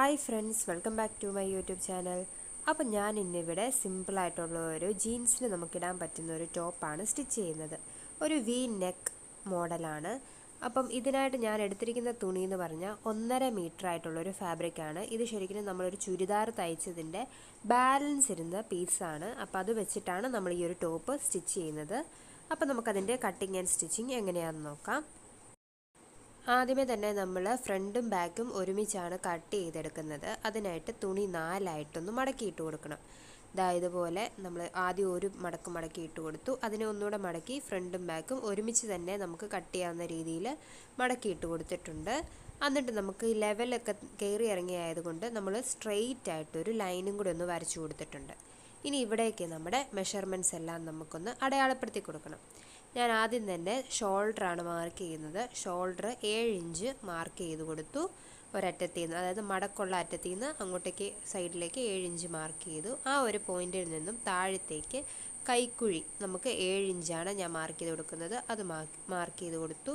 Hi friends welcome back to my YouTube channel. അപ്പോൾ ഞാൻ ഇന്നിവിടെ സിമ്പിളായിട്ടുള്ള ഒരു ജീൻസിന് നമുക്കിടാൻ പറ്റുന്ന ഒരു ടോപ്പാണ് സ്റ്റിച്ച് ചെയ്യുന്നത്. ഒരു വി നെക്ക് മോഡലാണ്. അപ്പം ഇതിനായിട്ട് ഞാൻ എടുത്തിരിക്കുന്ന തുണി എന്ന് പറഞ്ഞാൽ ഒന്നര മീറ്റർ ആയിട്ടുള്ള ഒരു ഫാബ്രിക്കാണ് ഇത് ശരിക്കും നമ്മളൊരു ചുരിദാർ തയ്ച്ചതിന്റെ ബാലൻസ് ഇരുന്ന പീസാണ് അപ്പോൾ അത് വെച്ചിട്ടാണ് നമ്മൾ ഈ ഒരു ടോപ്പ് സ്റ്റിച്ച് ചെയ്യുന്നത്. അപ്പോൾ നമുക്കതിന്റെ കട്ടിങ് ആൻഡ് സ്റ്റിച്ചിങ് എങ്ങനെയാണെന്ന് നോക്കാം. ആദ്യമേ തന്നെ നമ്മൾ ഫ്രണ്ടും ബാക്കും ഒരുമിച്ചാണ് കട്ട് ചെയ്തെടുക്കുന്നത്. അതിനായിട്ട് തുണി നാലായിട്ടൊന്ന് മടക്കിയിട്ട് കൊടുക്കണം. ഇതാ ഇതുപോലെ നമ്മൾ ആദ്യം ഒരു മടക്ക് മടക്കി ഇട്ട് കൊടുത്തു. അതിനെ ഒന്നുകൂടെ മടക്കി ഫ്രണ്ടും ബാക്കും ഒരുമിച്ച് തന്നെ നമുക്ക് കട്ട് ചെയ്യാവുന്ന രീതിയിൽ മടക്കി ഇട്ട് കൊടുത്തിട്ടുണ്ട്. എന്നിട്ട് നമുക്ക് ലെവലൊക്കെ കയറി ഇറങ്ങിയായതുകൊണ്ട് നമ്മൾ സ്ട്രെയിറ്റ് ആയിട്ടൊരു ലൈനും കൂടി ഒന്ന് വരച്ചു കൊടുത്തിട്ടുണ്ട്. ഇനി ഇവിടേക്ക് നമ്മുടെ മെഷർമെന്റ്സ് എല്ലാം നമുക്കൊന്ന് അടയാളപ്പെടുത്തി കൊടുക്കണം. ഞാൻ ആദ്യം തന്നെ ഷോൾഡറാണ് മാർക്ക് ചെയ്യുന്നത്. ഷോൾഡർ ഏഴ് ഇഞ്ച് മാർക്ക് ചെയ്ത് കൊടുത്തു. ഒരറ്റത്തിൽ നിന്ന് അതായത് മടക്കുള്ള അറ്റത്തിൽ നിന്ന് അങ്ങോട്ടേക്ക് സൈഡിലേക്ക് ഏഴ് ഇഞ്ച് മാർക്ക് ചെയ്തു. ആ ഒരു പോയിന്റിൽ നിന്നും താഴത്തേക്ക് കൈക്കുഴി നമുക്ക് ഏഴ് ഇഞ്ചാണ് ഞാൻ മാർക്ക് ചെയ്ത് കൊടുക്കുന്നത്. അത് മാർക്ക് ചെയ്ത് കൊടുത്തു.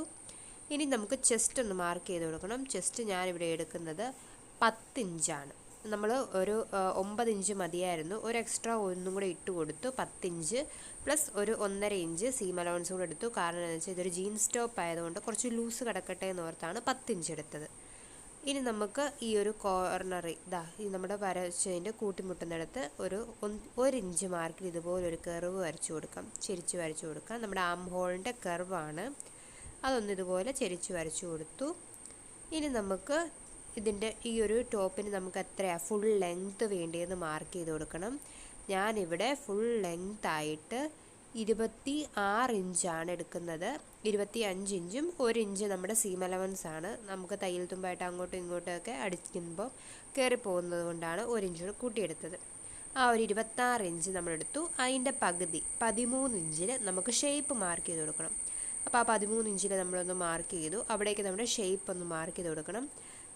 ഇനി നമുക്ക് ചെസ്റ്റ് ഒന്ന് മാർക്ക് ചെയ്ത് കൊടുക്കണം. ചെസ്റ്റ് ഞാനിവിടെ എടുക്കുന്നത് പത്തിഞ്ചാണ് നമ്മൾ ഒരു ഒമ്പത് ഇഞ്ച് മതിയായിരുന്നു. ഒരു എക്സ്ട്രാ ഒന്നും കൂടെ ഇട്ട് കൊടുത്തു. പത്തിഞ്ച് പ്ലസ് ഒരു ഒന്നര ഇഞ്ച് സീം അലവൻസ് കൂടെ എടുത്തു. കാരണം എന്താണെന്ന് വെച്ചാൽ ഇതൊരു ജീൻസ് ടോപ്പ് ആയതുകൊണ്ട് കുറച്ച് ലൂസ് കിടക്കട്ടെ എന്ന് ഓർത്താണ് പത്തിഞ്ച് എടുത്തത്. ഇനി നമുക്ക് ഈ ഒരു കോർണർ ഇതാ ഈ നമ്മുടെ വരച്ചതിന്റെ കൂട്ടിമുട്ടുന്നിടത്ത് ഒരു ഒരു ഇഞ്ച് മാർക്കിൽ ഇതുപോലെ ഒരു കർവ് വരച്ചു കൊടുക്കാം. ചെരിച്ച് വരച്ചു കൊടുക്കാം. നമ്മുടെ ആം ഹോളിന്റെ കർവാണ്. അതൊന്ന് ഇതുപോലെ ചെരിച്ച് വരച്ചു കൊടുത്തു. ഇനി നമുക്ക് ഇതിന്റെ ഈ ഒരു ടോപ്പിന് നമുക്ക് എത്രയാണ് ഫുൾ ലെങ്ത്ത് വേണ്ടിയെന്ന് മാർക്ക് ചെയ്ത് കൊടുക്കണം. ഞാനിവിടെ ഫുൾ ലെങ്ത് ആയിട്ട് ഇരുപത്തി ആറ് ഇഞ്ചാണ് എടുക്കുന്നത്. ഇരുപത്തി അഞ്ച് ഇഞ്ചും ഒരു ഇഞ്ച് നമ്മുടെ സീം അലവൻസ് ആണ്. നമുക്ക് തയ്യൽ തുമ്പായിട്ട് അങ്ങോട്ടും ഇങ്ങോട്ടൊക്കെ അടിക്കുമ്പോൾ കയറി പോകുന്നത് കൊണ്ടാണ് ഒരു ഇഞ്ച് കൂട്ടിയെടുത്തത്. ആ ഒരു ഇരുപത്താറ് ഇഞ്ച് നമ്മളെടുത്തു അതിന്റെ പകുതി പതിമൂന്ന് ഇഞ്ചിൽ നമുക്ക് ഷേപ്പ് മാർക്ക് ചെയ്ത് കൊടുക്കണം. അപ്പോൾ ആ പതിമൂന്ന് ഇഞ്ചിൽ നമ്മളൊന്ന് മാർക്ക് ചെയ്തു. അവിടേക്ക് നമ്മുടെ ഷേപ്പ് ഒന്ന് മാർക്ക് ചെയ്ത് കൊടുക്കണം.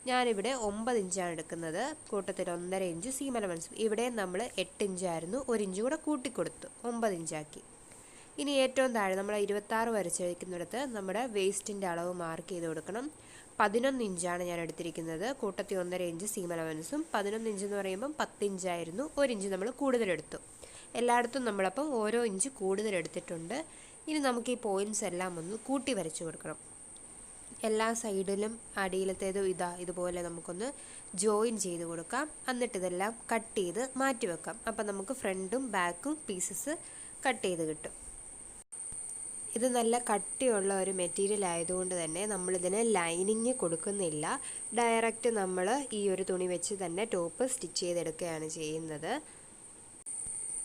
ഞാനിവിടെ ഒമ്പത് ഇഞ്ചാണ് എടുക്കുന്നത്. കൂട്ടത്തിൽ ഒന്നര ഇഞ്ച് സീം അലവൻസും ഇവിടെ നമ്മൾ എട്ട് ഇഞ്ചായിരുന്നു. ഒരു ഇഞ്ച് കൂടെ കൂട്ടിക്കൊടുത്തു. ഒമ്പത് ഇഞ്ചാക്കി. ഇനി ഏറ്റവും താഴെ നമ്മൾ ഇരുപത്താറ് വരച്ചിരിക്കുന്നിടത്ത് നമ്മുടെ വേസ്റ്റിന്റെ അളവ് മാർക്ക് ചെയ്ത് കൊടുക്കണം. പതിനൊന്ന് ഇഞ്ചാണ് ഞാൻ എടുത്തിരിക്കുന്നത്. കൂട്ടത്തി ഒന്നര ഇഞ്ച് സീം അലവൻസും പതിനൊന്ന് ഇഞ്ച് എന്ന് പറയുമ്പം പത്ത് ഇഞ്ചായിരുന്നു. ഒരു ഇഞ്ച് നമ്മൾ കൂടുതലെടുത്തു എല്ലായിടത്തും നമ്മളപ്പം ഓരോ ഇഞ്ച് കൂടുതലെടുത്തിട്ടുണ്ട് ഇനി നമുക്ക് ഈ പോയിന്റ്സ് എല്ലാം ഒന്ന് കൂട്ടി വരച്ചു കൊടുക്കണം. എല്ലാ സൈഡിലും അടിയിലത്തേതും ഇതാ ഇതുപോലെ നമുക്കൊന്ന് ജോയിൻ ചെയ്ത് കൊടുക്കാം. എന്നിട്ട് ഇതെല്ലാം കട്ട് ചെയ്ത് മാറ്റി വെക്കാം. അപ്പം നമുക്ക് ഫ്രണ്ടും ബാക്കും പീസസ് കട്ട് ചെയ്ത് കിട്ടും. ഇത് നല്ല കട്ടിയുള്ള ഒരു മെറ്റീരിയൽ ആയതുകൊണ്ട് തന്നെ നമ്മളിതിന് ലൈനിങ് കൊടുക്കുന്നില്ല. ഡയറക്റ്റ് നമ്മൾ ഈ ഒരു തുണി വെച്ച് തന്നെ ടോപ്പ് സ്റ്റിച്ച് ചെയ്തെടുക്കുകയാണ് ചെയ്യുന്നത്.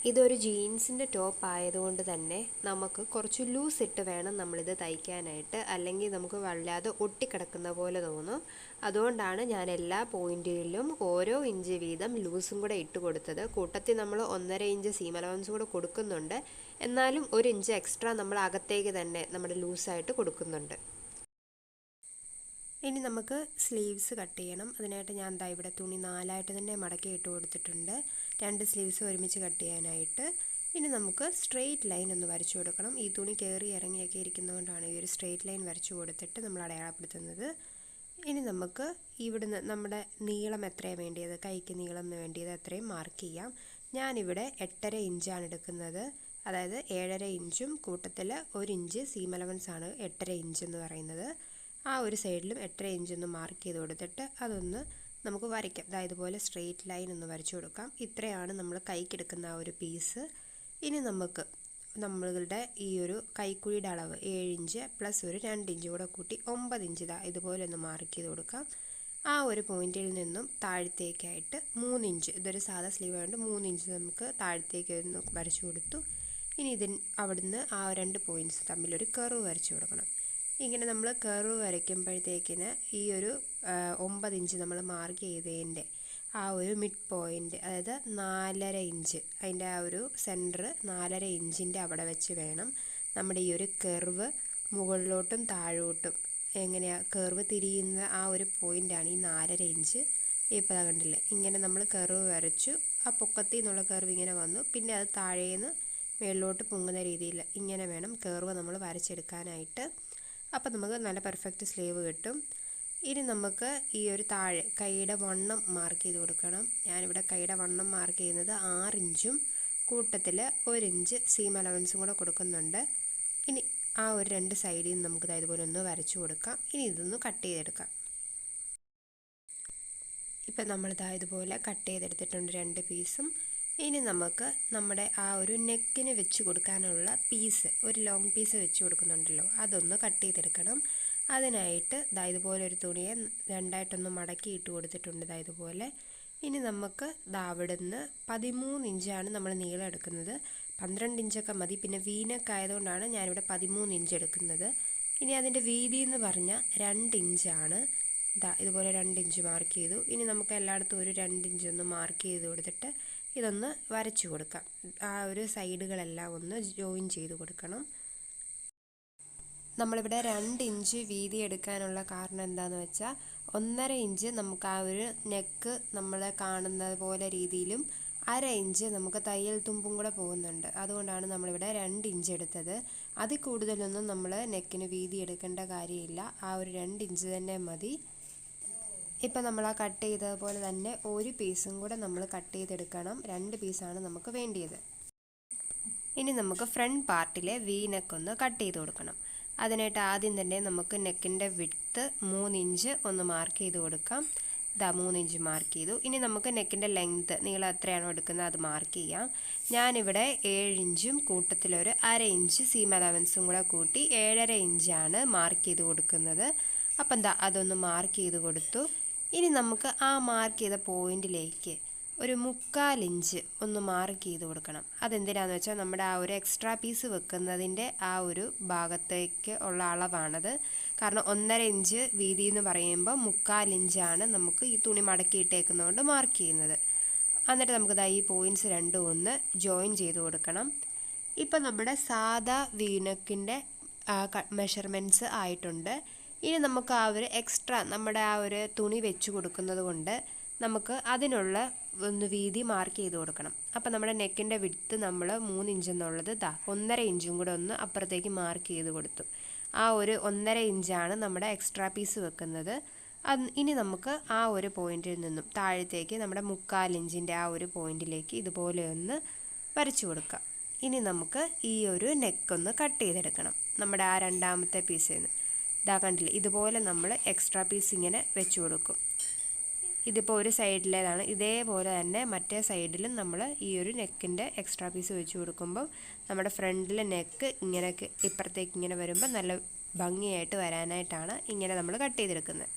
ഇതൊരു ജീൻസിന്റെ ടോപ്പ് ആയതുകൊണ്ട് തന്നെ നമുക്ക് കുറച്ച് ലൂസ് ഇട്ട് വേണം നമ്മളിത് തയ്ക്കാനായിട്ട്. അല്ലെങ്കിൽ നമുക്ക് വല്ലാതെ ഒട്ടിക്കിടക്കുന്ന പോലെ തോന്നും. അതുകൊണ്ടാണ് ഞാൻ എല്ലാ പോയിന്റിലും ഓരോ ഇഞ്ച് വീതം ലൂസും കൂടെ ഇട്ട് കൊടുത്തത്. കൂട്ടത്തിൽ നമ്മൾ ഒന്നര ഇഞ്ച് സീം അലവൻസ് കൂടെ കൊടുക്കുന്നുണ്ട്. എന്നാലും ഒരു ഇഞ്ച് എക്സ്ട്രാ നമ്മൾ അകത്തേക്ക് തന്നെ നമ്മുടെ ലൂസായിട്ട് കൊടുക്കുന്നുണ്ട്. ഇനി നമുക്ക് സ്ലീവ്സ് കട്ട് ചെയ്യണം. അതിനായിട്ട് ഞാൻ എന്താ ഇവിടെ തുണി നാലായിട്ട് തന്നെ മടക്കി ഇട്ട് കൊടുത്തിട്ടുണ്ട്. രണ്ട് സ്ലീവ്സ് ഒരുമിച്ച് കട്ട് ചെയ്യാനായിട്ട്. ഇനി നമുക്ക് സ്ട്രെയിറ്റ് ലൈൻ ഒന്ന് വരച്ചു കൊടുക്കണം. ഈ തുണി കയറി ഇറങ്ങിയൊക്കെ ഇരിക്കുന്നതുകൊണ്ടാണ് ഈ ഒരു സ്ട്രെയിറ്റ് ലൈൻ വരച്ചു കൊടുത്തിട്ട് നമ്മൾ അടയാളപ്പെടുത്തുന്നത്. ഇനി നമുക്ക് ഇവിടുന്ന് നമ്മുടെ നീളം എത്രയാണ് വേണ്ടിയത്? കൈക്ക് നീളം വേണ്ടിയത് എത്രയും മാർക്ക് ചെയ്യാം. ഞാനിവിടെ എട്ടര ഇഞ്ചാണ് എടുക്കുന്നത്. അതായത് ഏഴര ഇഞ്ചും കൂട്ടത്തിൽ ഒരു ഇഞ്ച് സീം ആണ് എട്ടര ഇഞ്ച് എന്ന് പറയുന്നത്. ആ ഒരു സൈഡിലും എട്ടര ഇഞ്ച് ഒന്ന് മാർക്ക് ചെയ്ത് കൊടുത്തിട്ട് അതൊന്ന് നമുക്ക് വരയ്ക്കാം. അതായത് ഇതുപോലെ സ്ട്രെയിറ്റ് ലൈൻ ഒന്ന് വരച്ചു കൊടുക്കാം. ഇത്രയാണ് നമ്മൾ കൈക്കെടുക്കുന്ന ആ ഒരു പീസ് ഇനി നമുക്ക് നമ്മളുടെ ഈ ഒരു കൈക്കുഴിയുടെ അളവ് ഏഴ് ഇഞ്ച് പ്ലസ് ഒരു രണ്ട് ഇഞ്ച് കൂടെ കൂട്ടി ഒമ്പത് ഇഞ്ച് ഇതാ ഇതുപോലെ ഒന്ന് മാർക്ക് ചെയ്ത് കൊടുക്കാം. ആ ഒരു പോയിന്റിൽ നിന്നും താഴത്തേക്കായിട്ട് മൂന്ന് ഇഞ്ച് ഇതൊരു സാധാ സ്ലീവ് ആയതുകൊണ്ട് മൂന്ന് ഇഞ്ച് നമുക്ക് താഴത്തേക്ക് ഒന്ന് വരച്ചു കൊടുത്തു. ഇനി ഇതിന് അവിടുന്ന് ആ രണ്ട് പോയിന്റ്സ് തമ്മിലൊരു കർവ് വരച്ചു കൊടുക്കണം. ഇങ്ങനെ നമ്മൾ കർവ് വരയ്ക്കുമ്പോഴത്തേക്കിന് ഈ ഒരു ഒമ്പത് ഇഞ്ച് നമ്മൾ മാർക്ക് ചെയ്തതിന്റെ ആ ഒരു മിഡ് പോയിന്റ് അതായത് നാലര ഇഞ്ച് അതിന്റെ ആ ഒരു സെന്റർ നാലര ഇഞ്ചിന്റെ അവിടെ വെച്ച് വേണം നമ്മുടെ ഈ ഒരു കർവ് മുകളിലോട്ടും താഴോട്ടും എങ്ങനെയാണ് കർവ് തിരിയുന്ന ആ ഒരു പോയിന്റാണ് ഈ നാലര ഇഞ്ച് ഇപ്പോൾ കണ്ടില്ലേ ഇങ്ങനെ നമ്മൾ കർവ് വരച്ചു ആ പൊക്കത്തിൽ നിന്നുള്ള കർവ് ഇങ്ങനെ വന്നു പിന്നെ അത് താഴേന്ന് മേളിലോട്ട് പൊങ്ങുന്ന രീതിയിൽ ഇങ്ങനെ വേണം കർവ് നമ്മൾ വരച്ചെടുക്കാനായിട്ട്. അപ്പോൾ നമുക്ക് നല്ല പെർഫെക്റ്റ് സ്ലീവ് കിട്ടും. ഇനി നമുക്ക് ഈ ഒരു താഴെ കൈയുടെ വണ്ണം മാർക്ക് ചെയ്ത് കൊടുക്കണം. ഞാനിവിടെ കൈയുടെ വണ്ണം മാർക്ക് ചെയ്യുന്നത് ആറിഞ്ചും കൂട്ടത്തിൽ ഒരിഞ്ച് സീം അലവൻസും കൂടെ കൊടുക്കുന്നുണ്ട്. ഇനി ആ ഒരു രണ്ട് സൈഡിൽ നിന്ന് നമുക്ക് ഇതുപോലെ ഒന്ന് വരച്ചു കൊടുക്കാം. ഇനി ഇതൊന്ന് കട്ട് ചെയ്തെടുക്കാം. ഇപ്പം നമ്മളിതാ ഇതുപോലെ കട്ട് ചെയ്തെടുത്തിട്ടുണ്ട് രണ്ട് പീസും ഇനി നമുക്ക് നമ്മുടെ ആ ഒരു നെക്കിന് വെച്ച് കൊടുക്കാനുള്ള പീസ് ഒരു ലോങ് പീസ് വെച്ച് കൊടുക്കുന്നുണ്ടല്ലോ. അതൊന്ന് കട്ട് ചെയ്തെടുക്കണം. അതിനായിട്ട് ദാ ഇതുപോലെ ഒരു തുണിയെ രണ്ടായിട്ടൊന്ന് മടക്കി ഇട്ട് കൊടുത്തിട്ടുണ്ട് ദാ ഇതുപോലെ. ഇനി നമുക്ക് ദാ അവിടുന്ന് പതിമൂന്ന് ഇഞ്ചാണ് നമ്മൾ നീളം എടുക്കുന്നത്. പന്ത്രണ്ട് ഇഞ്ചൊക്കെ മതി. പിന്നെ വീനൊക്കെ ആയതുകൊണ്ടാണ് ഞാനിവിടെ പതിമൂന്ന് ഇഞ്ച് എടുക്കുന്നത്. ഇനി അതിന്റെ വീതി എന്ന് പറഞ്ഞാൽ രണ്ട് ഇഞ്ചാണ്. ദാ ഇതുപോലെ രണ്ട് ഇഞ്ച് മാർക്ക് ചെയ്തു. ഇനി നമുക്ക് എല്ലായിടത്തും ഒരു രണ്ട് ഇഞ്ച് ഒന്ന് മാർക്ക് ചെയ്ത് കൊടുത്തിട്ട് ഇതൊന്ന് വരച്ചു കൊടുക്കാം. ആ ഒരു സൈഡുകളെല്ലാം ഒന്ന് ജോയിൻ ചെയ്ത് കൊടുക്കണം. നമ്മളിവിടെ രണ്ട് ഇഞ്ച് വീതി എടുക്കാനുള്ള കാരണം എന്താണെന്ന് വെച്ചാൽ ഒന്നര ഇഞ്ച് നമുക്ക് ആ ഒരു നെക്ക് നമ്മൾ കാണുന്ന പോലെ രീതിയിലും അര ഇഞ്ച് നമുക്ക് തയ്യൽ തുമ്പും കൂടെ പോകുന്നുണ്ട്. അതുകൊണ്ടാണ് നമ്മളിവിടെ രണ്ട് ഇഞ്ച് എടുത്തത്. അതിൽ കൂടുതലൊന്നും നമ്മൾ നെക്കിന് വീതി എടുക്കേണ്ട കാര്യമില്ല. ആ ഒരു രണ്ട് ഇഞ്ച് തന്നെ മതി. ഇപ്പം നമ്മൾ ആ കട്ട് ചെയ്തതുപോലെ തന്നെ ഒരു പീസും കൂടെ നമ്മൾ കട്ട് ചെയ്തെടുക്കണം. രണ്ട് പീസാണ് നമുക്ക് വേണ്ടിയത്. ഇനി നമുക്ക് ഫ്രണ്ട് പാർട്ടിലെ വി നെക്ക് ഒന്ന് കട്ട് ചെയ്ത് കൊടുക്കണം. അതിനായിട്ട് ആദ്യം തന്നെ നമുക്ക് നെക്കിന്റെ വിട്ത്ത് മൂന്ന് ഇഞ്ച് ഒന്ന് മാർക്ക് ചെയ്ത് കൊടുക്കാം. ഇതാ മൂന്ന് ഇഞ്ച് മാർക്ക് ചെയ്തു. ഇനി നമുക്ക് നെക്കിന്റെ ലെങ്ത്ത് നീളം എത്രയാണോ എടുക്കുന്നത് അത് മാർക്ക് ചെയ്യാം. ഞാനിവിടെ ഏഴ് ഇഞ്ചും കൂട്ടത്തിലൊരു അര ഇഞ്ച് സീം അലവൻസും കൂടെ കൂട്ടി ഏഴര ഇഞ്ചാണ് മാർക്ക് ചെയ്ത് കൊടുക്കുന്നത്. അപ്പം എന്താ അതൊന്ന് മാർക്ക് ചെയ്ത് കൊടുത്തു. ഇനി നമുക്ക് ആ മാർക്ക് ചെയ്ത പോയിന്റിലേക്ക് ഒരു മുക്കാൽ ഇഞ്ച് ഒന്ന് മാർക്ക് ചെയ്ത് കൊടുക്കണം. അതെന്തിനാന്ന് വെച്ചാൽ നമ്മുടെ ആ ഒരു എക്സ്ട്രാ പീസ് വെക്കുന്നതിന്റെ ആ ഒരു ഭാഗത്തേക്ക് ഉള്ള അളവാണത്. കാരണം ഒന്നര ഇഞ്ച് വീതി എന്ന് പറയുമ്പോൾ മുക്കാൽ ഇഞ്ചാണ് നമുക്ക് ഈ തുണി മടക്കിയിട്ടേക്കുന്നതുകൊണ്ട് മാർക്ക് ചെയ്യുന്നത്. എന്നിട്ട് നമുക്ക് ഈ പോയിന്റ്സ് രണ്ടും ഒന്ന് ജോയിൻ ചെയ്ത് കൊടുക്കണം. ഇപ്പം നമ്മുടെ സാധാ വീനക്കിന്റെ മെഷർമെന്റ്സ് ആയിട്ടുണ്ട്. ഇനി നമുക്ക് ആ ഒരു എക്സ്ട്രാ നമ്മുടെ ആ ഒരു തുണി വെച്ച് കൊടുക്കുന്നത് കൊണ്ട് നമുക്ക് അതിനുള്ള ഒന്ന് വീതി മാർക്ക് ചെയ്ത് കൊടുക്കണം. അപ്പം നമ്മുടെ നെക്കിന്റെ വിടുത്ത് നമ്മൾ മൂന്ന് ഇഞ്ച് എന്നുള്ളത് ദാ ഒന്നര ഇഞ്ചും കൂടെ ഒന്ന് അപ്പുറത്തേക്ക് മാർക്ക് ചെയ്ത് കൊടുത്തു. ആ ഒരു ഒന്നര ഇഞ്ചാണ് നമ്മുടെ എക്സ്ട്രാ പീസ് വെക്കുന്നത്. അത് ഇനി നമുക്ക് ആ ഒരു പോയിന്റിൽ നിന്നും താഴത്തേക്ക് നമ്മുടെ മുക്കാൽ ഇഞ്ചിന്റെ ആ ഒരു പോയിന്റിലേക്ക് ഇതുപോലെ ഒന്ന് വരച്ചു കൊടുക്കാം. ഇനി നമുക്ക് ഈ ഒരു നെക്കൊന്ന് കട്ട് ചെയ്തെടുക്കണം. നമ്മുടെ ആ രണ്ടാമത്തെ പീസിൽ നിന്ന് ഇതാ കണ്ടില്ലേ ഇതുപോലെ നമ്മൾ എക്സ്ട്രാ പീസ് ഇങ്ങനെ വെച്ച് കൊടുക്കും. ഇതിപ്പോൾ ഒരു സൈഡിലേതാണ് ഇതേപോലെ തന്നെ മറ്റേ സൈഡിലും നമ്മൾ ഈ ഒരു നെക്കിന്റെ എക്സ്ട്രാ പീസ് വെച്ച് കൊടുക്കുമ്പോൾ നമ്മുടെ ഫ്രണ്ടിലെ നെക്ക് ഇങ്ങനെ ഇപ്പുറത്തേക്ക് ഇങ്ങനെ വരുമ്പോൾ നല്ല ഭംഗിയായിട്ട് വരാനായിട്ടാണ് ഇങ്ങനെ നമ്മൾ കട്ട് ചെയ്തെടുക്കുന്നത്.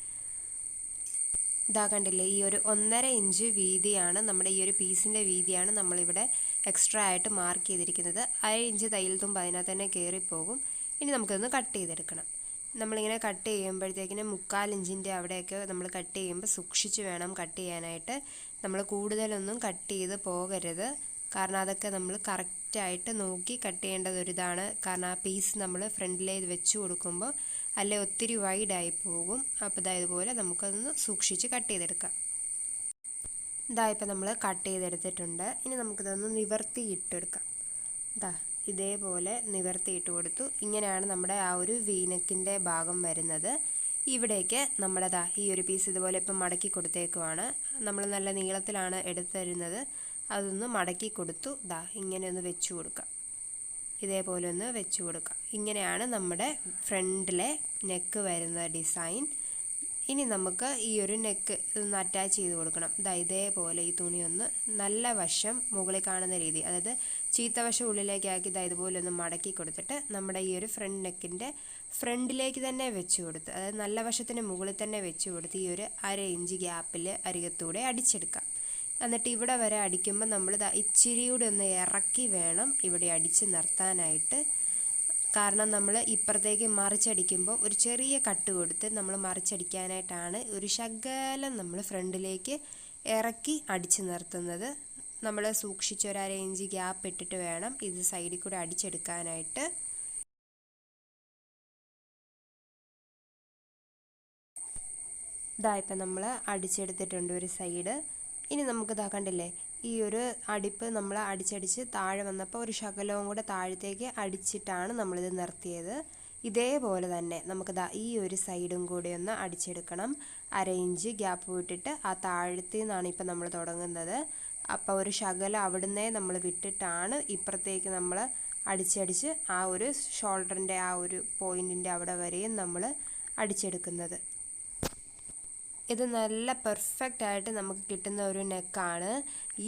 ഇതാ കണ്ടില്ലേ ഈ ഒരു ഒന്നര ഇഞ്ച് വീതിയാണ് നമ്മുടെ ഈ ഒരു പീസിന്റെ വീതിയാണ് നമ്മളിവിടെ എക്സ്ട്രാ ആയിട്ട് മാർക്ക് ചെയ്തിരിക്കുന്നത്. അര ഇഞ്ച് തയ്യൽ തുമ്പ് അതിനകത്ത് തന്നെ കയറിപ്പോകും ഇനി നമുക്കിതൊന്ന് കട്ട് ചെയ്തെടുക്കണം. നമ്മളിങ്ങനെ കട്ട് ചെയ്യുമ്പോഴത്തേക്കിന് മുക്കാലിഞ്ചിന്റെ അവിടെയൊക്കെ നമ്മൾ കട്ട് ചെയ്യുമ്പോൾ സൂക്ഷിച്ച് വേണം കട്ട് ചെയ്യാനായിട്ട്. നമ്മൾ കൂടുതലൊന്നും കട്ട് ചെയ്ത് പോകരുത്. കാരണം അതൊക്കെ നമ്മൾ കറക്റ്റായിട്ട് നോക്കി കട്ട് ചെയ്യേണ്ടത് ഒരിതാണ് കാരണം ആ പീസ് നമ്മൾ ഫ്രണ്ടിലേത് വെച്ച് കൊടുക്കുമ്പോൾ അല്ലെ ഒത്തിരി വൈഡായി പോകും. അപ്പോൾ ഇതായത് ഇതുപോലെ നമുക്കതൊന്ന് സൂക്ഷിച്ച് കട്ട് ചെയ്തെടുക്കാം. ഇതാ ഇപ്പോൾ നമ്മൾ കട്ട് ചെയ്തെടുത്തിട്ടുണ്ട്. ഇനി നമുക്കിതൊന്ന് നിവർത്തി ഇട്ടെടുക്കാം. ഇതാ ഇതേപോലെ നിവർത്തിയിട്ട് കൊടുത്തു. ഇങ്ങനെയാണ് നമ്മുടെ ആ ഒരു വീനക്കിന്റെ ഭാഗം വരുന്നത്. ഇവിടേക്ക് നമ്മുടെ ദാ ഈ ഒരു പീസ് ഇതുപോലെ ഇപ്പം മടക്കി കൊടുത്തേക്കുവാണ്. നമ്മൾ നല്ല നീളത്തിലാണ് എടുത്തരുന്നത്. അതൊന്ന് മടക്കി കൊടുത്തു. ദാ ഇങ്ങനെ ഒന്ന് വെച്ചു കൊടുക്കാം. ഇതേപോലെ ഒന്ന് വെച്ചു കൊടുക്കാം. ഇങ്ങനെയാണ് നമ്മുടെ ഫ്രണ്ടിലെ നെക്ക് വരുന്ന ഡിസൈൻ ഇനി നമുക്ക് ഈ ഒരു നെക്ക് ഒന്ന് അറ്റാച്ച് ചെയ്ത് കൊടുക്കണം. ദാ ഇതേപോലെ ഈ തുണി ഒന്ന് നല്ല വശം മുകളിൽ കാണുന്ന രീതി. അതായത് ചീത്ത വശം ഉള്ളിലേക്കാക്കി ഇതാ ഇതുപോലെ ഒന്ന് മടക്കി കൊടുത്തിട്ട് നമ്മുടെ ഈ ഒരു ഫ്രണ്ട് നെക്കിന്റെ ഫ്രണ്ടിലേക്ക് തന്നെ വെച്ച് കൊടുത്ത് അതായത് നല്ല വശത്തിന് മുകളിൽ തന്നെ വെച്ച് കൊടുത്ത് ഈ ഒരു അര ഇഞ്ച് ഗ്യാപ്പിൽ അരികത്തൂടെ അടിച്ചെടുക്കാം. എന്നിട്ട് ഇവിടെ വരെ അടിക്കുമ്പോൾ നമ്മൾ ഇച്ചിരിയൂടെ ഒന്ന് ഇറക്കി വേണം ഇവിടെ അടിച്ച് നിർത്താനായിട്ട്. കാരണം നമ്മൾ ഇപ്പുറത്തേക്ക് മറിച്ചടിക്കുമ്പോൾ ഒരു ചെറിയ കട്ട് കൊടുത്ത് നമ്മൾ മറിച്ചടിക്കാനായിട്ടാണ് ഒരു ശകലം നമ്മൾ ഫ്രണ്ടിലേക്ക് ഇറക്കി അടിച്ചു നിർത്തുന്നത്. നമ്മൾ സൂക്ഷിച്ച് ഒരു അര ഇഞ്ച് ഗ്യാപ്പ് ഇട്ടിട്ട് വേണം ഇത് സൈഡിൽ കൂടെ അടിച്ചെടുക്കാനായിട്ട്. ഇതാ ഇപ്പം നമ്മൾ അടിച്ചെടുത്തിട്ടുണ്ട് ഒരു സൈഡ് ഇനി നമുക്ക് ഇതാ കണ്ടില്ലേ ഈ ഒരു അടിപ്പ് നമ്മൾ അടിച്ചടിച്ച് താഴെ വന്നപ്പോൾ ഒരു ശകലവും കൂടെ താഴത്തേക്ക് അടിച്ചിട്ടാണ് നമ്മളിത് നിർത്തിയത്. ഇതേപോലെ തന്നെ നമുക്ക് ദാ ഈ ഒരു സൈഡും കൂടി ഒന്ന് അടിച്ചെടുക്കണം. അര ഇഞ്ച് ഗ്യാപ്പ് വിട്ടിട്ട് ആ താഴത്തിൽ നിന്നാണ് ഇപ്പം നമ്മൾ തുടങ്ങുന്നത്. അപ്പോൾ ഒരു ശകലം അവിടുന്നേ നമ്മൾ വിട്ടിട്ടാണ് ഇപ്പുറത്തേക്ക് നമ്മൾ അടിച്ചടിച്ച് ആ ഒരു ഷോൾഡറിന്റെ ആ ഒരു പോയിന്റിന്റെ അവിടെ വരെയും നമ്മൾ അടിച്ചെടുക്കുന്നത്. ഇത് നല്ല പെർഫെക്റ്റ് ആയിട്ട് നമുക്ക് കിട്ടുന്ന ഒരു നെക്കാണ്.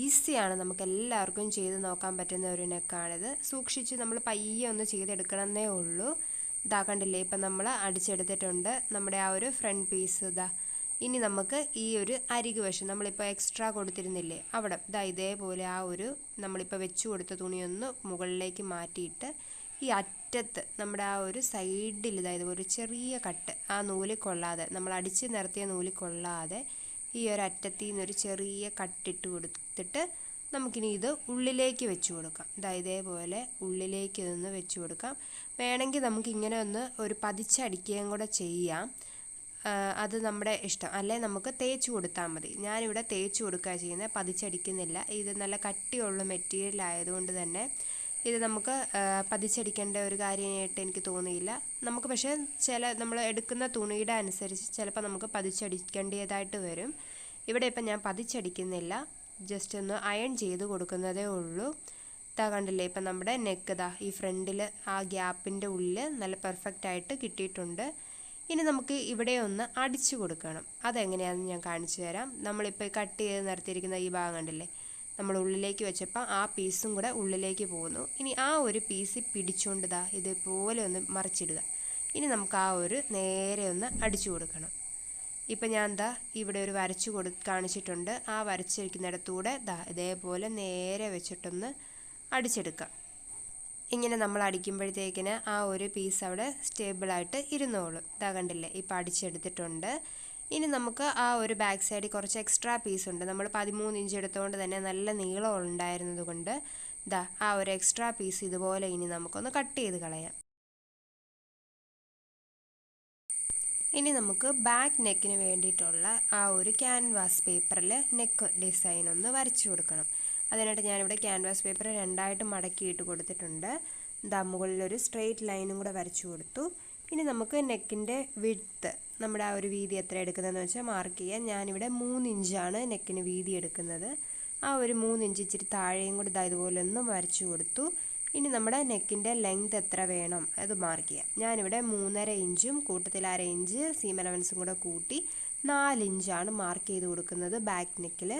ഈസിയാണ് നമുക്ക് എല്ലാവർക്കും ചെയ്ത് നോക്കാൻ പറ്റുന്ന ഒരു നെക്കാണിത് സൂക്ഷിച്ച് നമ്മൾ പയ്യെ ഒന്ന് ചെയ്തെടുക്കണമെന്നേ ഉള്ളൂ. ഇതാ കണ്ടില്ലേ ഇപ്പം നമ്മൾ അടിച്ചെടുത്തിട്ടുണ്ട് നമ്മുടെ ആ ഒരു ഫ്രണ്ട് പീസ് ഇതാ ഇനി നമുക്ക് ഈ ഒരു അരികു വശം നമ്മളിപ്പോൾ എക്സ്ട്രാ കൊടുത്തിരുന്നില്ലേ അവിടെ ഇതാ ഇതേപോലെ ആ ഒരു നമ്മളിപ്പോൾ വെച്ചു കൊടുത്ത തുണിയൊന്ന് മുകളിലേക്ക് മാറ്റിയിട്ട് ഈ അറ്റത്ത് നമ്മുടെ ആ ഒരു സൈഡിൽ ഇതായത് ഒരു ചെറിയ കട്ട് ആ നൂലിൽ കൊള്ളാതെ നമ്മൾ അടിച്ച് നിരത്തിയ നൂലിൽ കൊള്ളാതെ ഈ ഒരു അറ്റത്തിൽ നിന്നൊരു ചെറിയ കട്ടിട്ട് കൊടുത്തിട്ട് നമുക്കിനി ഇത് ഉള്ളിലേക്ക് വെച്ച് കൊടുക്കാം. ഇതാ ഇതേപോലെ ഉള്ളിലേക്ക് ഇതൊന്ന് വെച്ച് കൊടുക്കാം. വേണമെങ്കിൽ നമുക്ക് ഇങ്ങനെ ഒന്ന് ഒരു പതിച്ചടിക്കുകയും കൂടെ ചെയ്യാം. അത് നമ്മുടെ ഇഷ്ടം. അല്ലെ നമുക്ക് തേച്ച് കൊടുത്താൽ മതി. ഞാനിവിടെ തേച്ച് കൊടുക്കുക ചെയ്യുന്നത് പതിച്ചടിക്കുന്നില്ല. ഇത് നല്ല കട്ടിയുള്ള മെറ്റീരിയൽ ആയതുകൊണ്ട് തന്നെ ഇത് നമുക്ക് പതിച്ചടിക്കേണ്ട ഒരു കാര്യമായിട്ട് എനിക്ക് തോന്നിയില്ല. നമുക്ക് പക്ഷേ ചില നമ്മൾ എടുക്കുന്ന തുണിയുടെ അനുസരിച്ച് ചിലപ്പോൾ നമുക്ക് പതിച്ചടിക്കേണ്ടതായിട്ട് വരും. ഇവിടെ ഇപ്പം ഞാൻ പതിച്ചടിക്കുന്നില്ല. ജസ്റ്റ് ഒന്ന് അയൺ ചെയ്ത് കൊടുക്കുന്നതേ ഉള്ളൂ. ഇതാ കണ്ടില്ലേ ഇപ്പം നമ്മുടെ നെക്ക് ഇതാ ഈ ഫ്രണ്ടിൽ ആ ഗ്യാപ്പിന്റെ ഉള്ളിൽ നല്ല പെർഫെക്റ്റ് ആയിട്ട് കിട്ടിയിട്ടുണ്ട്. ഇനി നമുക്ക് ഇവിടെ ഒന്ന് അടിച്ചു കൊടുക്കണം. അതെങ്ങനെയാണെന്ന് ഞാൻ കാണിച്ചു തരാം. നമ്മളിപ്പോൾ കട്ട് ചെയ്ത് നിർത്തിയിരിക്കുന്ന ഈ ഭാഗം കണ്ടില്ലേ? നമ്മൾ ഉള്ളിലേക്ക് വെച്ചപ്പോൾ ആ പീസും കൂടെ ഉള്ളിലേക്ക് പോകുന്നു. ഇനി ആ ഒരു പീസ് പിടിച്ചുകൊണ്ട് ദാ ഇതുപോലെ ഒന്ന് മറിച്ചിടുക. ഇനി നമുക്ക് ആ ഒരു നേരെ ഒന്ന് അടിച്ചു കൊടുക്കണം. ഇപ്പം ഞാൻ എന്താ ഇവിടെ ഒരു വരച്ചു കൊടു കാണിച്ചിട്ടുണ്ട്. ആ വരച്ചിരിക്കുന്നിടത്തൂടെ ദാ ഇതേപോലെ നേരെ വെച്ചിട്ടൊന്ന് അടിച്ചെടുക്കാം. ഇങ്ങനെ നമ്മൾ അടിക്കുമ്പോഴത്തേക്കിന് ആ ഒരു പീസ് അവിടെ സ്റ്റേബിളായിട്ട് ഇരുന്നോളും. ഇതാ കണ്ടില്ലേ? ഇപ്പം അടിച്ചെടുത്തിട്ടുണ്ട്. ഇനി നമുക്ക് ആ ഒരു ബാക്ക് സൈഡിൽ കുറച്ച് എക്സ്ട്രാ പീസ് ഉണ്ട്. നമ്മൾ പതിമൂന്ന് ഇഞ്ച് എടുത്തുകൊണ്ട് തന്നെ നല്ല നീളം ഉണ്ടായിരുന്നത് കൊണ്ട് ഇതാ ആ ഒരു എക്സ്ട്രാ പീസ് ഇതുപോലെ ഇനി നമുക്കൊന്ന് കട്ട് ചെയ്ത് കളയാം. ഇനി നമുക്ക് ബാക്ക് നെക്കിന് വേണ്ടിയിട്ടുള്ള ആ ഒരു ക്യാൻവാസ് പേപ്പറിൽ നെക്ക് ഡിസൈൻ ഒന്ന് വരച്ചു കൊടുക്കണം. അതിനായിട്ട് ഞാനിവിടെ ക്യാൻവാസ് പേപ്പർ രണ്ടായിട്ട് മടക്കിയിട്ട് കൊടുത്തിട്ടുണ്ട്. ദാ മുകളിലൊരു സ്ട്രെയിറ്റ് ലൈനും കൂടെ വരച്ചു കൊടുത്തു. ഇനി നമുക്ക് നെക്കിന്റെ വിഡ്ത്ത് നമ്മുടെ ആ ഒരു വീതി എത്ര എടുക്കുന്നതെന്ന് വെച്ചാൽ മാർക്ക് ചെയ്യാം. ഞാനിവിടെ മൂന്ന് ഇഞ്ചാണ് നെക്കിന് വീതി എടുക്കുന്നത്. ആ ഒരു മൂന്ന് ഇഞ്ച് ഇച്ചിരി താഴെയും കൂടി ഇതാ ഇതുപോലെ ഒന്ന് വരച്ചു കൊടുത്തു. ഇനി നമ്മുടെ നെക്കിന്റെ ലെങ്ത് എത്ര വേണം അത് മാർക്ക് ചെയ്യാം. ഞാനിവിടെ മൂന്നര ഇഞ്ചും കൂട്ടത്തിൽ അര ഇഞ്ച് സീം അലവൻസും കൂടെ കൂട്ടി നാലിഞ്ചാണ് മാർക്ക് ചെയ്ത് കൊടുക്കുന്നത് ബാക്ക് നെക്കിൽ.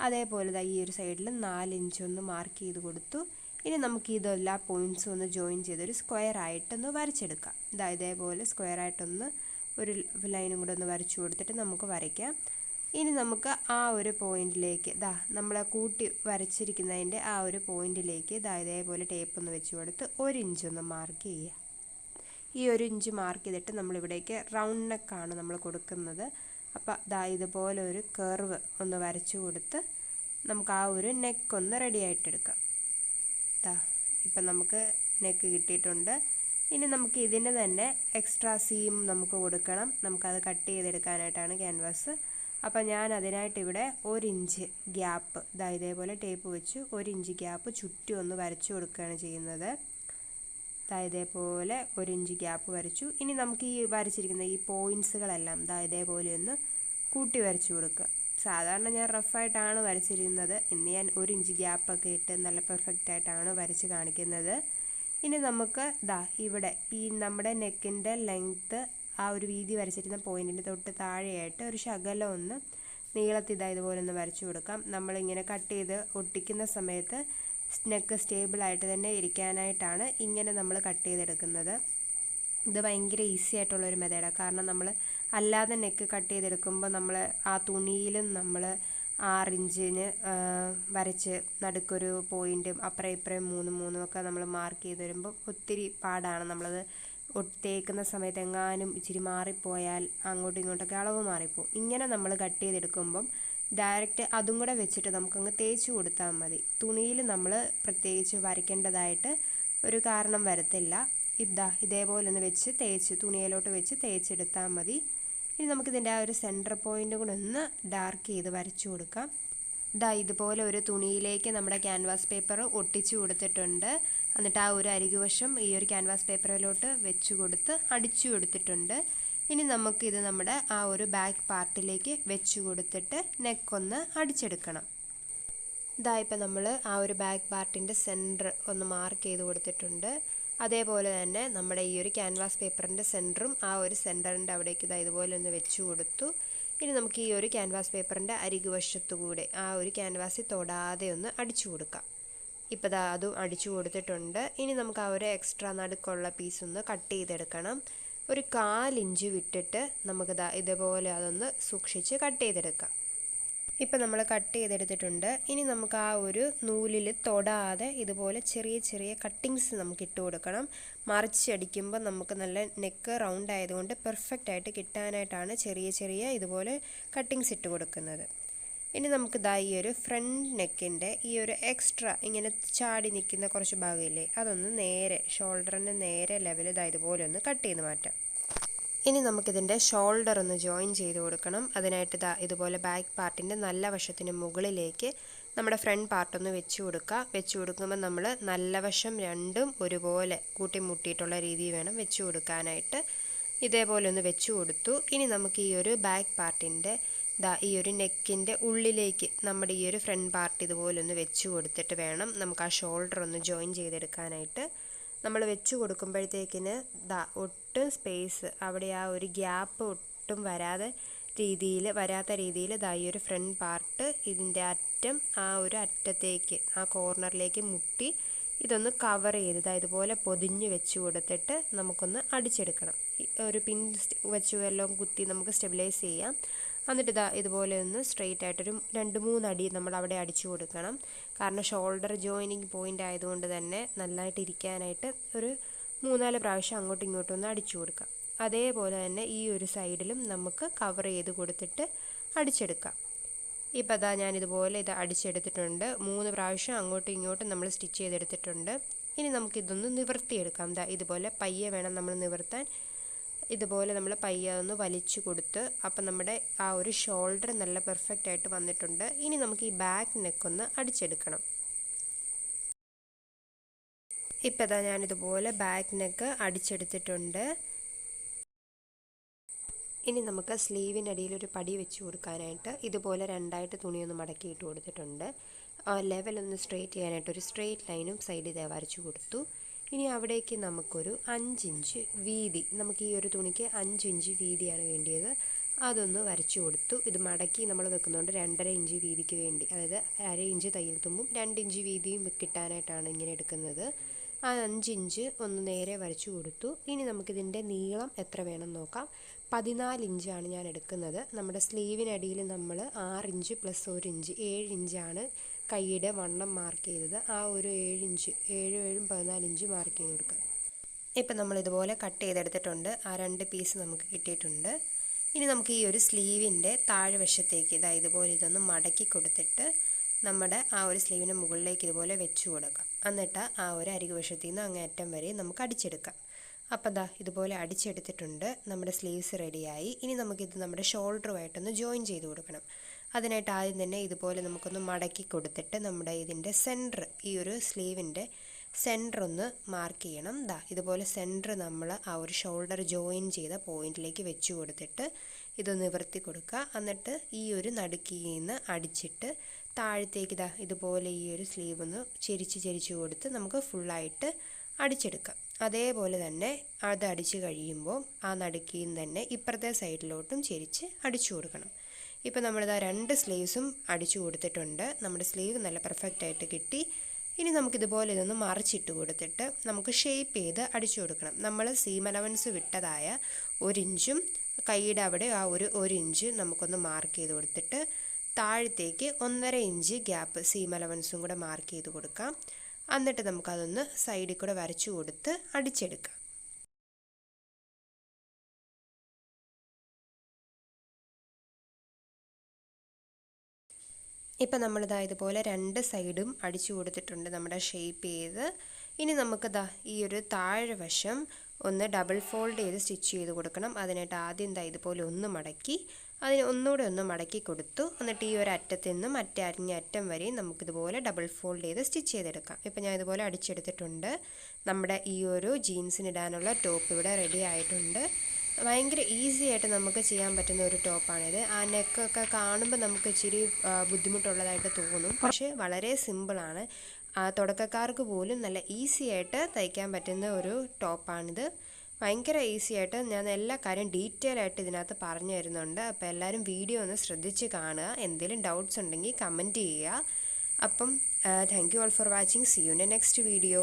അതേപോലെ ഈ ഒരു സൈഡിൽ നാല് ഇഞ്ച് ഒന്ന് മാർക്ക് ചെയ്ത് കൊടുത്തു. ഇനി നമുക്ക് ഇതെല്ലാ പോയിന്റ്സും ഒന്ന് ജോയിൻ ചെയ്തൊരു സ്ക്വയർ ആയിട്ടൊന്ന് വരച്ചെടുക്കാം. ഇതാ ഇതേപോലെ സ്ക്വയർ ആയിട്ടൊന്ന് ഒരു ലൈനും കൂടെ ഒന്ന് വരച്ചു കൊടുത്തിട്ട് നമുക്ക് വരയ്ക്കാം. ഇനി നമുക്ക് ആ ഒരു പോയിന്റിലേക്ക് ദാ നമ്മൾ കൂട്ടി വരച്ചിരിക്കുന്നതിന്റെ ആ ഒരു പോയിന്റിലേക്ക് ദാ ഇതേപോലെ ടേപ്പ് ഒന്ന് വെച്ച് കൊടുത്ത് ഒരു ഇഞ്ച് ഒന്ന് മാർക്ക് ചെയ്യുക. ഈ ഒരു ഇഞ്ച് മാർക്ക് ചെയ്തിട്ട് നമ്മളിവിടേക്ക് റൗണ്ട് നെക്കാണ് നമ്മൾ കൊടുക്കുന്നത്. അപ്പോൾ ദാ ഇതുപോലെ ഒരു കർവ് ഒന്ന് വരച്ചു കൊടുത്ത് നമുക്ക് ആ ഒരു നെക്ക് ഒന്ന് റെഡി ആയിട്ടെടുക്കാം. ദാ ഇപ്പം നമുക്ക് നെക്ക് കിട്ടിയിട്ടുണ്ട്. ഇനി നമുക്ക് ഇതിന് തന്നെ എക്സ്ട്രാ സീം നമുക്ക് കൊടുക്കണം. നമുക്കത് കട്ട് ചെയ്തെടുക്കാനായിട്ടാണ് ക്യാൻവാസ് അപ്പോൾ ഞാൻ അതിനായിട്ട് ഇവിടെ ഒരു ഇഞ്ച് ഗ്യാപ്പ് ദാ ഇതേപോലെ ടേപ്പ് വെച്ച് ഒരു ഇഞ്ച് ഗ്യാപ്പ് ചുറ്റും ഒന്ന് വരച്ചു കൊടുക്കുകയാണ് ചെയ്യുന്നത്. ഇതേപോലെ ഒരു ഇഞ്ച് ഗ്യാപ്പ് വരച്ചു. ഇനി നമുക്ക് ഈ വരച്ചിരിക്കുന്ന ഈ പോയിൻസുകളെല്ലാം ദാ ഇതേപോലെ ഒന്ന് കൂട്ടി വരച്ചു കൊടുക്കുക. സാധാരണ ഞാൻ റഫായിട്ടാണ് വരച്ചിരുന്നത്. ഇന്ന് ഞാൻ ഒരു ഇഞ്ച് ഗ്യാപ്പൊക്കെ ഇട്ട് നല്ല പെർഫെക്റ്റ് ആയിട്ടാണ് വരച്ച് കാണിക്കുന്നത്. ഇനി നമുക്ക് ദാ ഇവിടെ ഈ നമ്മുടെ നെക്കിന്റെ ലെങ്ത്ത് ആ ഒരു വീതി വരച്ചിരുന്ന പോയിന്റിന്റെ തൊട്ട് താഴെയായിട്ട് ഒരു ശകലം ഒന്ന് ഇതുപോലെ ഒന്ന് വരച്ചു കൊടുക്കാം. നമ്മളിങ്ങനെ കട്ട് ചെയ്ത് ഒട്ടിക്കുന്ന സമയത്ത് നെക്ക് സ്റ്റേബിളായിട്ട് തന്നെ ഇരിക്കാനായിട്ടാണ് ഇങ്ങനെ നമ്മൾ കട്ട് ചെയ്തെടുക്കുന്നത്. ഇത് ഭയങ്കര ഈസി ആയിട്ടുള്ളൊരു മെത്തേഡാണ് കാരണം നമ്മൾ അല്ലാതെ നെക്ക് കട്ട് ചെയ്തെടുക്കുമ്പോൾ നമ്മൾ ആ തുണിയിലും നമ്മൾ ആറിഞ്ചിന് വരച്ച് നടുക്കൊരു പോയിന്റും അപ്പുറം ഇപ്പുറം മൂന്നും മൂന്നും ഒക്കെ നമ്മൾ മാർക്ക് ചെയ്ത് വരുമ്പോൾ ഒത്തിരി പാടാണ്. നമ്മളത് തേക്കുന്ന സമയത്ത് എങ്ങാനും ഇച്ചിരി മാറിപ്പോയാൽ അങ്ങോട്ടും ഇങ്ങോട്ടൊക്കെ അളവ് മാറിപ്പോവും. ഇങ്ങനെ നമ്മൾ കട്ട് ചെയ്തെടുക്കുമ്പം ഡയറക്റ്റ് അതും കൂടെ വെച്ചിട്ട് നമുക്കങ്ങ് തേച്ച് കൊടുത്താൽ മതി. തുണിയിൽ നമ്മൾ പ്രത്യേകിച്ച് വരയ്ക്കേണ്ടതായിട്ട് ഒരു കാരണം വരത്തില്ല. ഇതാ ഇതേപോലെ ഒന്ന് വെച്ച് തേച്ച് തുണിയിലോട്ട് വെച്ച് തേച്ചെടുത്താൽ മതി. ഇനി നമുക്കിതിന്റെ ആ ഒരു സെന്റർ പോയിന്റ് കൂടെ ഒന്ന് ഡാർക്ക് ചെയ്ത് വരച്ചു കൊടുക്കാം. ഇതാ ഇതുപോലെ ഒരു തുണിയിലേക്ക് നമ്മുടെ ക്യാൻവാസ് പേപ്പർ ഒട്ടിച്ചു കൊടുത്തിട്ടുണ്ട്. എന്നിട്ട് ആ ഒരു അരികുവശം ഈ ഒരു ക്യാൻവാസ് പേപ്പറിലോട്ട് വെച്ച് കൊടുത്ത് അടിച്ചു കൊടുത്തിട്ടുണ്ട്. ഇനി നമുക്കിത് നമ്മുടെ ആ ഒരു ബാക്ക് പാർട്ടിലേക്ക് വെച്ച് കൊടുത്തിട്ട് നെക്കൊന്ന് അടിച്ചെടുക്കണം. ഇതാ ഇപ്പം നമ്മൾ ആ ഒരു ബാക്ക് പാർട്ടിന്റെ സെന്റർ ഒന്ന് മാർക്ക് ചെയ്ത് കൊടുത്തിട്ടുണ്ട്. അതേപോലെ തന്നെ നമ്മുടെ ഈ ഒരു ക്യാൻവാസ് പേപ്പറിന്റെ സെന്ററും ആ ഒരു സെന്ററിന്റെ അവിടേക്ക് ഇതാ ഇതുപോലെ ഒന്ന് വെച്ച് കൊടുത്തു. ഇനി നമുക്ക് ഈ ഒരു ക്യാൻവാസ് പേപ്പറിന്റെ അരികു വശത്തുകൂടെ ആ ഒരു ക്യാൻവാസിൽ തൊടാതെ ഒന്ന് അടിച്ചു കൊടുക്കാം. ഇപ്പോൾ ഇതാ അതും അടിച്ചു കൊടുത്തിട്ടുണ്ട്. ഇനി നമുക്ക് ആ ഒരു എക്സ്ട്രാ നടുക്കുള്ള പീസ് ഒന്ന് കട്ട് ചെയ്തെടുക്കണം. ഒരു കാലിഞ്ച് വിട്ടിട്ട് നമുക്ക് ദാ ഇതുപോലെ അതൊന്ന് സൂക്ഷിച്ച് കട്ട് ചെയ്തെടുക്കാം. ഇപ്പം നമ്മൾ കട്ട് ചെയ്തെടുത്തിട്ടുണ്ട്. ഇനി നമുക്ക് ആ ഒരു നൂലിൽ തൊടാതെ ഇതുപോലെ ചെറിയ ചെറിയ കട്ടിങ്സ് നമുക്ക് ഇട്ട് കൊടുക്കണം. മറിച്ചടിക്കുമ്പോൾ നമുക്ക് നല്ല നെക്ക് റൗണ്ട് ആയതുകൊണ്ട് പെർഫെക്റ്റ് ആയിട്ട് കിട്ടാനായിട്ടാണ് ചെറിയ ചെറിയ ഇതുപോലെ കട്ടിങ്സ് ഇട്ട് കൊടുക്കുന്നത്. ഇനി നമുക്ക് ദാ ഈ ഒരു ഫ്രണ്ട് നെക്കിന്റെ ഈ ഒരു എക്സ്ട്രാ ഇങ്ങനെ ചാടി നിൽക്കുന്ന കുറച്ച് ഭാഗമില്ലേ? അതൊന്ന് നേരെ ഷോൾഡറിന്റെ നേരെ ലെവൽ ഇതാ ഇതുപോലെ ഒന്ന് കട്ട് ചെയ്ത് മാറ്റാം. ഇനി നമുക്കിതിന്റെ ഷോൾഡർ ഒന്ന് ജോയിൻ ചെയ്ത് കൊടുക്കണം. അതിനായിട്ട് ഇതാ ഇതുപോലെ ബാക്ക് പാർട്ടിന്റെ നല്ല വശത്തിന് മുകളിലേക്ക് നമ്മുടെ ഫ്രണ്ട് പാർട്ടൊന്ന് വെച്ച് കൊടുക്കുക. വെച്ച് കൊടുക്കുമ്പോൾ നമ്മൾ നല്ല വശം രണ്ടും ഒരുപോലെ കൂട്ടിമുട്ടിയിട്ടുള്ള രീതി വേണം വെച്ച് കൊടുക്കാനായിട്ട്. ഇതേപോലെ ഒന്ന് വെച്ച് കൊടുത്തു. ഇനി നമുക്ക് ഈ ഒരു ബാക്ക് പാർട്ടിന്റെ ദാ ഈ ഒരു നെക്കിന്റെ ഉള്ളിലേക്ക് നമ്മുടെ ഈ ഒരു ഫ്രണ്ട് പാർട്ട് ഇതുപോലെ ഒന്ന് വെച്ച് കൊടുത്തിട്ട് വേണം നമുക്ക് ആ ഷോൾഡർ ഒന്ന് ജോയിൻ ചെയ്തെടുക്കാനായിട്ട്. നമ്മൾ വെച്ച് കൊടുക്കുമ്പോഴത്തേക്കിന് ദാ ഒട്ടും സ്പേസ് അവിടെ ആ ഒരു ഗ്യാപ്പ് ഒട്ടും വരാതെ രീതിയിൽ വരാത്ത രീതിയിൽ ദാ ഈ ഒരു ഫ്രണ്ട് പാർട്ട് ഇതിന്റെ അറ്റം ആ ഒരു അറ്റത്തേക്ക് ആ കോർണറിലേക്ക് മുട്ടി ഇതൊന്ന് കവർ ചെയ്ത് ദാ ഇതുപോലെ പൊതിഞ്ഞ് വെച്ച് കൊടുത്തിട്ട് നമുക്കൊന്ന് അടിച്ചെടുക്കണം. ഒരു പിൻ വെച്ച് വല്ലതും കുത്തി നമുക്ക് സ്റ്റെബിലൈസ് ചെയ്യാം. എന്നിട്ട് ഇതാ ഇതുപോലെ ഒന്ന് സ്ട്രെയിറ്റ് ആയിട്ടൊരു രണ്ട് മൂന്ന് അടി നമ്മൾ അവിടെ അടിച്ചു കൊടുക്കണം. കാരണം ഷോൾഡർ ജോയിനിങ് പോയിന്റ് ആയതുകൊണ്ട് തന്നെ നല്ലതായിട്ട് ഇരിക്കാനായിട്ട് ഒരു മൂന്നാൽ പ്രാവശ്യം അങ്ങോട്ടും ഇങ്ങോട്ടും ഒന്ന് അടിച്ചു കൊടുക്കാം. അതേപോലെ തന്നെ ഈ ഒരു സൈഡിലും നമുക്ക് കവർ ചെയ്ത് കൊടുത്തിട്ട് അടിച്ചെടുക്കാം. ഇപ്പോൾ അതാ ഞാനിതുപോലെ ഇത് അടിച്ചെടുത്തിട്ടുണ്ട്. മൂന്ന് പ്രാവശ്യം അങ്ങോട്ടും ഇങ്ങോട്ടും നമ്മൾ സ്റ്റിച്ച് ചെയ്തെടുത്തിട്ടുണ്ട്. ഇനി നമുക്കിതൊന്ന് നിവർത്തിയെടുക്കാം. ദാ ഇതുപോലെ പയ്യെ വേണം നമ്മൾ നിവർത്താൻ. ഇതുപോലെ നമ്മൾ പയ്യെ ഒന്ന് വലിച്ചു കൊടുത്ത് അപ്പം നമ്മുടെ ആ ഒരു ഷോൾഡർ നല്ല പെർഫെക്റ്റ് ആയിട്ട് വന്നിട്ടുണ്ട്. ഇനി നമുക്ക് ഈ ബാക്ക് നെക്ക് ഒന്ന് അടിച്ചെടുക്കണം. ഇപ്പം ഇതാ ഞാനിതുപോലെ ബാക്ക് നെക്ക് അടിച്ചെടുത്തിട്ടുണ്ട്. ഇനി നമുക്ക് സ്ലീവിന്റെ അടിയിൽ ഒരു പടി വെച്ച് കൊടുക്കാനായിട്ട് ഇതുപോലെ രണ്ടായിട്ട് തുണിയൊന്ന് മടക്കിയിട്ട് കൊടുത്തിട്ടുണ്ട്. ലെവൽ ഒന്ന് സ്ട്രെയിറ്റ് ചെയ്യാനായിട്ട് ഒരു സ്ട്രെയിറ്റ് ലൈനും സൈഡിൽ വരച്ചു കൊടുത്തു. ഇനി അവിടേക്ക് നമുക്കൊരു അഞ്ചിഞ്ച് വീതി. നമുക്ക് ഈ ഒരു തുണിക്ക് അഞ്ചിഞ്ച് വീതിയാണ് വേണ്ടിയത്. അതൊന്ന് വരച്ചു കൊടുത്തു. ഇത് മടക്കി നമ്മൾ വെക്കുന്നതുകൊണ്ട് രണ്ടര ഇഞ്ച് വീതിക്ക് വേണ്ടി. അതായത് അര ഇഞ്ച് തയ്യൽ തുമ്പും രണ്ട് ഇഞ്ച് വീതിയും കിട്ടാനായിട്ടാണ് ഇങ്ങനെ എടുക്കുന്നത്. ആ അഞ്ചിഞ്ച് ഒന്ന് നേരെ വരച്ചു കൊടുത്തു. ഇനി നമുക്കിതിന്റെ നീളം എത്ര വേണം നോക്കാം. പതിനാല് ഇഞ്ചാണ് ഞാൻ എടുക്കുന്നത്. നമ്മുടെ സ്ലീവിനടിയിൽ നമ്മൾ ആറ് ഇഞ്ച് പ്ലസ് ഒരു ഇഞ്ച് ഏഴ് ഇഞ്ചാണ് കൈയുടെ വണ്ണം മാർക്ക് ചെയ്തത് ആ ഒരു ഏഴ് ഇഞ്ച് ഏഴും ഏഴും പതിനാല് ഇഞ്ച് മാർക്ക് ചെയ്ത് കൊടുക്കുക. ഇപ്പം നമ്മൾ ഇതുപോലെ കട്ട് ചെയ്തെടുത്തിട്ടുണ്ട്. ആ രണ്ട് പീസ് നമുക്ക് കിട്ടിയിട്ടുണ്ട്. ഇനി നമുക്ക് ഈ ഒരു സ്ലീവിന്റെ താഴ്വശത്തേക്ക് ഇതാ ഇതുപോലെ ഇതൊന്ന് മടക്കി കൊടുത്തിട്ട് നമ്മുടെ ആ ഒരു സ്ലീവിന്റെ മുകളിലേക്ക് ഇതുപോലെ വെച്ച് കൊടുക്കാം. എന്നിട്ട് ആ ഒരു അരികുവശത്തിൽ നിന്ന് അങ്ങേറ്റം വരെ നമുക്ക് അടിച്ചെടുക്കാം. അപ്പം ദാ ഇതുപോലെ അടിച്ചെടുത്തിട്ടുണ്ട്. നമ്മുടെ സ്ലീവ്സ് റെഡിയായി ഇനി നമുക്കിത് നമ്മുടെ ഷോൾഡറുമായിട്ടൊന്ന് ജോയിൻ ചെയ്ത് കൊടുക്കണം. അതിനായിട്ട് ആദ്യം തന്നെ ഇതുപോലെ നമുക്കൊന്ന് മടക്കി കൊടുത്തിട്ട് നമ്മുടെ ഇതിന്റെ സെന്റർ ഈ ഒരു സ്ലീവിന്റെ സെന്റർ ഒന്ന് മാർക്ക് ചെയ്യണം. ദാ ഇതുപോലെ സെന്റർ നമ്മൾ ആ ഒരു ഷോൾഡർ ജോയിൻ ചെയ്ത പോയിന്റിലേക്ക് വെച്ച് കൊടുത്തിട്ട് ഇത് നിവർത്തി കൊടുക്കുക. എന്നിട്ട് ഈ ഒരു നടുക്കിൽ നിന്ന് അടിച്ചിട്ട് താഴത്തേക്ക് ഇതാ ഇതുപോലെ ഈ ഒരു സ്ലീവ് ഒന്ന് ചെരിച്ച് ചെരിച്ച് കൊടുത്ത് നമുക്ക് ഫുള്ളായിട്ട് അടിച്ചെടുക്കാം. അതേപോലെ തന്നെ അത് അടിച്ച് കഴിയുമ്പോൾ ആ നടുക്കിൽ നിന്ന് തന്നെ ഇപ്പുറത്തെ സൈഡിലോട്ടും ചെരിച്ച് അടിച്ചു കൊടുക്കണം. ഇപ്പോൾ നമ്മളിതാ രണ്ട് സ്ലീവ്സും അടിച്ചു കൊടുത്തിട്ടുണ്ട്. നമ്മുടെ സ്ലീവ് നല്ല പെർഫെക്റ്റ് ആയിട്ട് കിട്ടി. ഇനി നമുക്കിതുപോലെ ഇതൊന്ന് മറിച്ചിട്ട് കൊടുത്തിട്ട് നമുക്ക് ഷേപ്പ് ചെയ്ത് അടിച്ചു കൊടുക്കണം. നമ്മൾ സീം അലവൻസ് വിട്ടതായ ഒരിഞ്ചും കൈയുടെ അവിടെ ആ ഒരു ഒരു ഇഞ്ച് നമുക്കൊന്ന് മാർക്ക് ചെയ്ത് കൊടുത്തിട്ട് താഴത്തേക്ക് ഒന്നര ഇഞ്ച് ഗ്യാപ്പ് സീം അലവൻസും കൂടെ മാർക്ക് ചെയ്ത് കൊടുക്കാം. എന്നിട്ട് നമുക്കതൊന്ന് സൈഡിൽ കൂടെ വരച്ചു കൊടുത്ത് അടിച്ചെടുക്കാം. ഇപ്പം നമ്മളിതാ ഇതുപോലെ രണ്ട് സൈഡും അടിച്ചു കൊടുത്തിട്ടുണ്ട് നമ്മുടെ ഷേപ്പ് ചെയ്ത്. ഇനി നമുക്കിതാ ഈ ഒരു താഴെ വശം ഒന്ന് ഡബിൾ ഫോൾഡ് ചെയ്ത് സ്റ്റിച്ച് ചെയ്ത് കൊടുക്കണം. അതിനായിട്ട് ആദ്യം ഇതാ ഇതുപോലെ ഒന്ന് മടക്കി അതിന് ഒന്നുകൂടെ ഒന്ന് മടക്കി കൊടുത്തു. എന്നിട്ട് ഈ ഒരു അറ്റത്തു നിന്നും മറ്റേ അരിഞ്ഞ അറ്റം വരെയും നമുക്കിതുപോലെ ഡബിൾ ഫോൾഡ് ചെയ്ത് സ്റ്റിച്ച് ചെയ്തെടുക്കാം. ഇപ്പം ഞാൻ ഇതുപോലെ അടിച്ചെടുത്തിട്ടുണ്ട്. നമ്മുടെ ഈ ഒരു ജീൻസിന് ഇടാനുള്ള ടോപ്പ് ഇവിടെ റെഡി ആയിട്ടുണ്ട്. ഭയങ്കര ഈസി ആയിട്ട് നമുക്ക് ചെയ്യാൻ പറ്റുന്ന ഒരു ടോപ്പാണിത് ആ നെക്കൊക്കെ കാണുമ്പോൾ നമുക്ക് ഇച്ചിരി ബുദ്ധിമുട്ടുള്ളതായിട്ട് തോന്നും. പക്ഷേ വളരെ സിമ്പിളാണ് തുടക്കക്കാർക്ക് പോലും നല്ല ഈസി ആയിട്ട് തയ്ക്കാൻ പറ്റുന്ന ഒരു ടോപ്പാണിത് ഭയങ്കര ഈസി ആയിട്ട് ഞാൻ എല്ലാ കാര്യം ഡീറ്റെയിൽ ആയിട്ട് ഇതിനകത്ത് പറഞ്ഞു തരുന്നുണ്ട്. അപ്പോൾ എല്ലാവരും വീഡിയോ ഒന്ന് ശ്രദ്ധിച്ച് കാണുക. എന്തെങ്കിലും ഡൗട്ട്സ് ഉണ്ടെങ്കിൽ കമന്റ് ചെയ്യുക. അപ്പം thank you all for watching see you next video